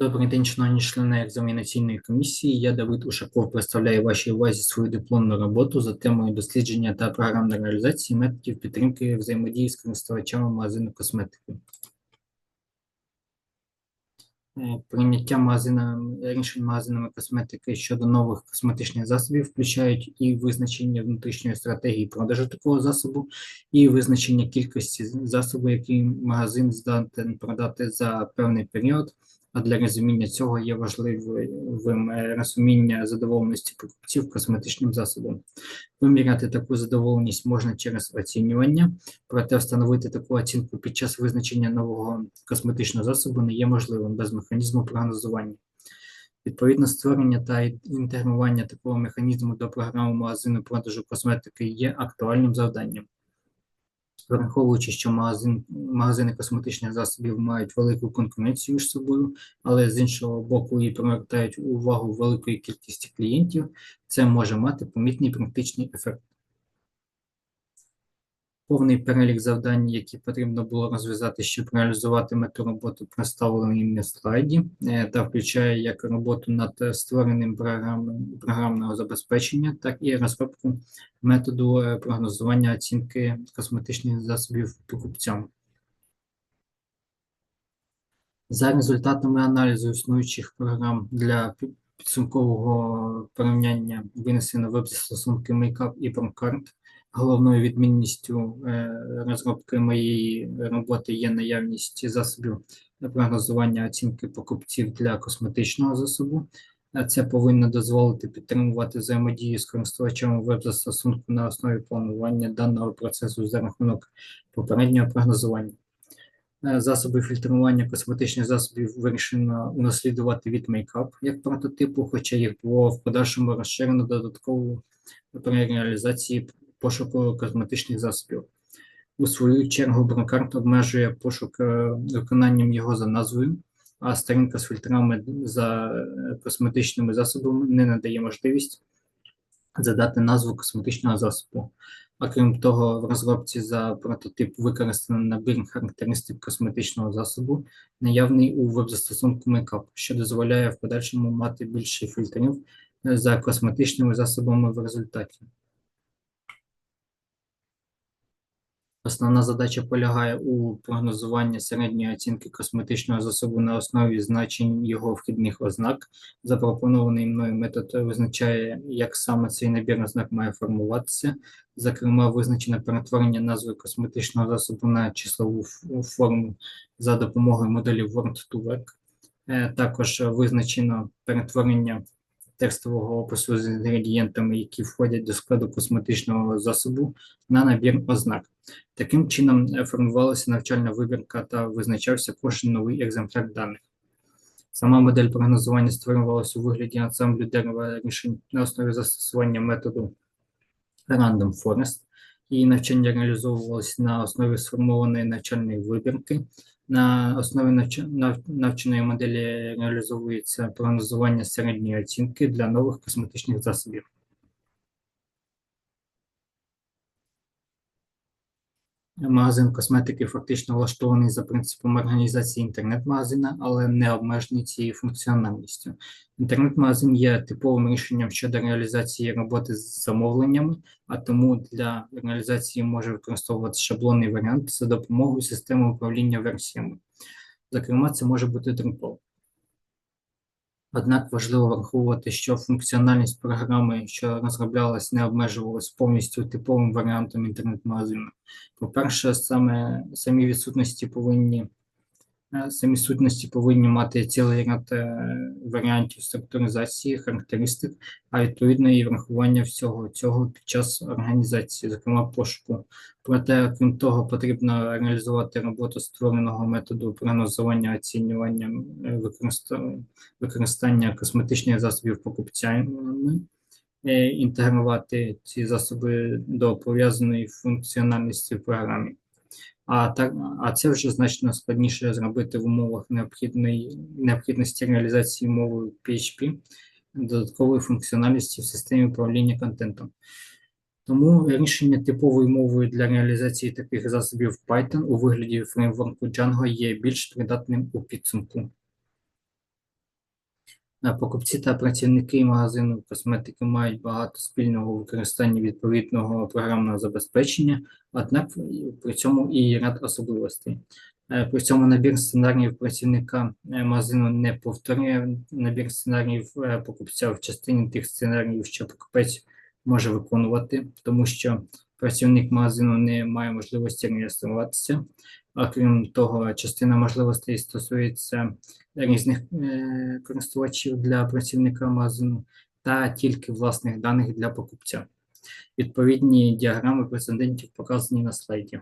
Добрий день, шановні члени екзаменаційної комісії. Я Давид Ушаков представляю вашій увазі свою дипломну роботу за темою дослідження та програмної реалізації методів підтримки взаємодії з користувачами магазину косметики. Е, Прийняття магазинами, рішень магазинами косметики щодо нових косметичних засобів включають і визначення внутрішньої стратегії продажу такого засобу, і визначення кількості засобу, який магазин здатен продати за певний період. А для розуміння цього є важливим е, розуміння задоволеності покупців косметичним засобом. Виміряти таку задоволеність можна через оцінювання, проте встановити таку оцінку під час визначення нового косметичного засобу не є можливим без механізму прогнозування. Відповідно, створення та інтегрування такого механізму до програми магазину продажу косметики є актуальним завданням. Враховуючи, що магазин, магазини косметичних засобів мають велику конкуренцію між собою, але з іншого боку і привертають увагу великої кількості клієнтів, це може мати помітний практичний ефект. Повний перелік завдань, які потрібно було розв'язати, щоб реалізувати мету роботи, представлений на слайді, е, та включає як роботу над створеним програмного забезпечення, так і розробку методу е, прогнозування оцінки косметичних засобів покупцям. За результатами аналізу існуючих програм для підсумкового порівняння винесено веб-застосунки Makeup і ProCard, Головною відмінністю е, розробки моєї роботи є наявність засобів прогнозування оцінки покупців для косметичного засобу. Це повинно дозволити підтримувати взаємодію з користувачами веб-застосунку на основі планування даного процесу за рахунок попереднього прогнозування. Е, засоби фільтрування косметичних засобів вирішено унаслідувати від Makeup як прототипу, хоча їх було в подальшому розширено додатково при реалізації пошуку косметичних засобів. У свою чергу брокарт обмежує пошук е, виконанням його за назвою, а сторінка з фільтрами за е, косметичними засобами не надає можливість задати назву косметичного засобу. А крім того, в розробці за прототип використано набір характеристик косметичного засобу, наявний у веб-застосунку Makeup, що дозволяє в подальшому мати більше фільтрів е, за косметичними засобами в результаті. Основна задача полягає у прогнозуванні середньої оцінки косметичного засобу на основі значень його вхідних ознак. Запропонований мною метод визначає, як саме цей набір ознак має формуватися. Зокрема, визначено перетворення назви косметичного засобу на числову форму за допомогою моделі Word2Vec. Е, також визначено перетворення текстового опису з інгредієнтами, які входять до складу косметичного засобу, на набір ознак. Таким чином е, формувалася навчальна вибірка та визначався кожен новий екземпляр даних. Сама модель прогнозування створювалася у вигляді ансамблю дерева рішень на основі застосування методу Random Forest. Її навчання реалізовувалося на основі сформованої навчальної вибірки, на основі навч... навченої моделі реалізовується прогнозування середньої оцінки для нових косметичних засобів. Магазин косметики фактично влаштований за принципом організації інтернет-магазина, але не обмежений цією функціональністю. Інтернет-магазин є типовим рішенням щодо реалізації роботи з замовленнями, а тому для реалізації може використовувати шаблонний варіант за допомогою системи управління версіями. Зокрема, це може бути Drupal. Однак важливо враховувати, що функціональність програми, що розроблялась, не обмежувалась повністю типовим варіантом інтернет-магазину. По-перше, саме самі відсутності повинні самі сутності повинні мати цілий ряд е, варіантів структуризації, характеристик, а відповідно і врахування всього цього під час організації, зокрема пошуку. Проте, крім того, потрібно реалізувати роботу створеного методу прогнозування оцінювання е, використання косметичних засобів покупцями. Інтегрувати ці засоби до пов'язаної функціональності в програмі. А так, а це вже значно складніше зробити в умовах необхідної необхідності реалізації мови PHP, додаткової функціональності в системі управління контентом. Тому рішення типовою мовою для реалізації таких засобів Python у вигляді фреймворку Django є більш придатним у підсумку. Покупці та працівники магазину косметики мають багато спільного у використанні відповідного програмного забезпечення, однак при цьому і ряд особливостей. Е, При цьому набір сценаріїв працівника е, магазину не повторює набір сценаріїв е, покупця в частині тих сценаріїв, що покупець може виконувати, тому що працівник магазину не має можливості реєструватися. А крім того, частина можливостей стосується різних е, користувачів для працівника магазину та тільки власних даних для покупця. Відповідні діаграми прецедентів показані на слайді.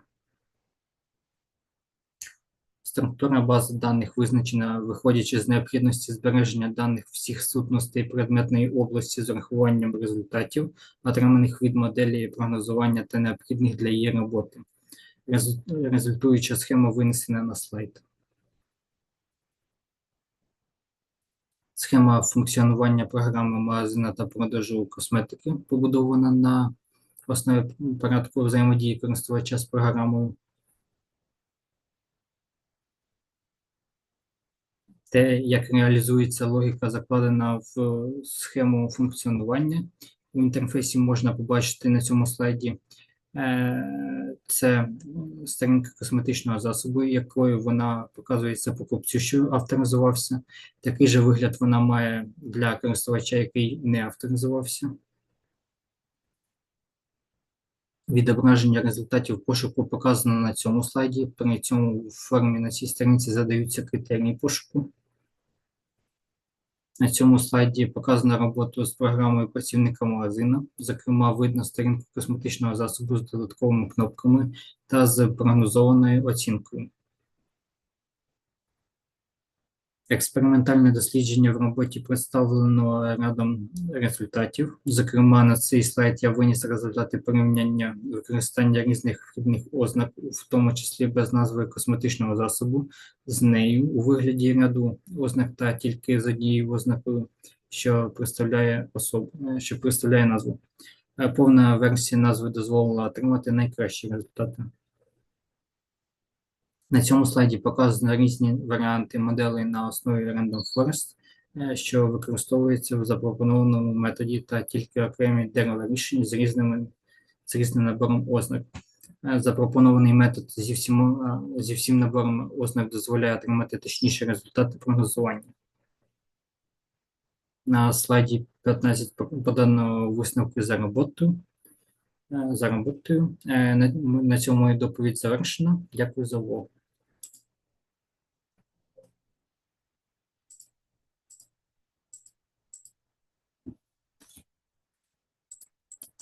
Структура бази даних визначена, виходячи з необхідності збереження даних всіх сутностей предметної області з урахуванням результатів, отриманих від моделі прогнозування та необхідних для її роботи. Результуюча схема винесена на слайд. Схема функціонування програми магазина та продажу косметики побудована на основі порядку взаємодії користувача з програмою. Те, як реалізується логіка, закладена в схему функціонування. В інтерфейсі можна побачити на цьому слайді. Е, Це сторінка косметичного засобу, якою вона показується покупцю, що авторизувався. Такий же вигляд вона має для користувача, який не авторизувався. Відображення результатів пошуку показано на цьому слайді. При цьому в формі на цій сторінці задаються критерії пошуку. На цьому слайді показана робота з програмою працівника магазину. Зокрема, видно сторінку косметичного засобу з додатковими кнопками та з прогнозованою оцінкою. Експериментальне дослідження в роботі представлено рядом результатів. Зокрема, на цей слайд я виніс результати порівняння використання різних вхідних ознак, в тому числі без назви косметичного засобу, з нею у вигляді ряду ознак та тільки з однією ознакою, що представляє особу, що представляє назву. Повна версія назви дозволила отримати найкращі результати. На цьому слайді показано різні варіанти моделей на основі Random Forest, е, що використовується в запропонованому методі та тільки окремі дерева рішень з з різним набором ознак. Е, Запропонований метод зі всім, е, зі всім набором ознак дозволяє отримати точніші результати прогнозування. На слайді 15 подано висновки за роботою. Е, За роботою. На, цьому доповідь завершена. Дякую за увагу.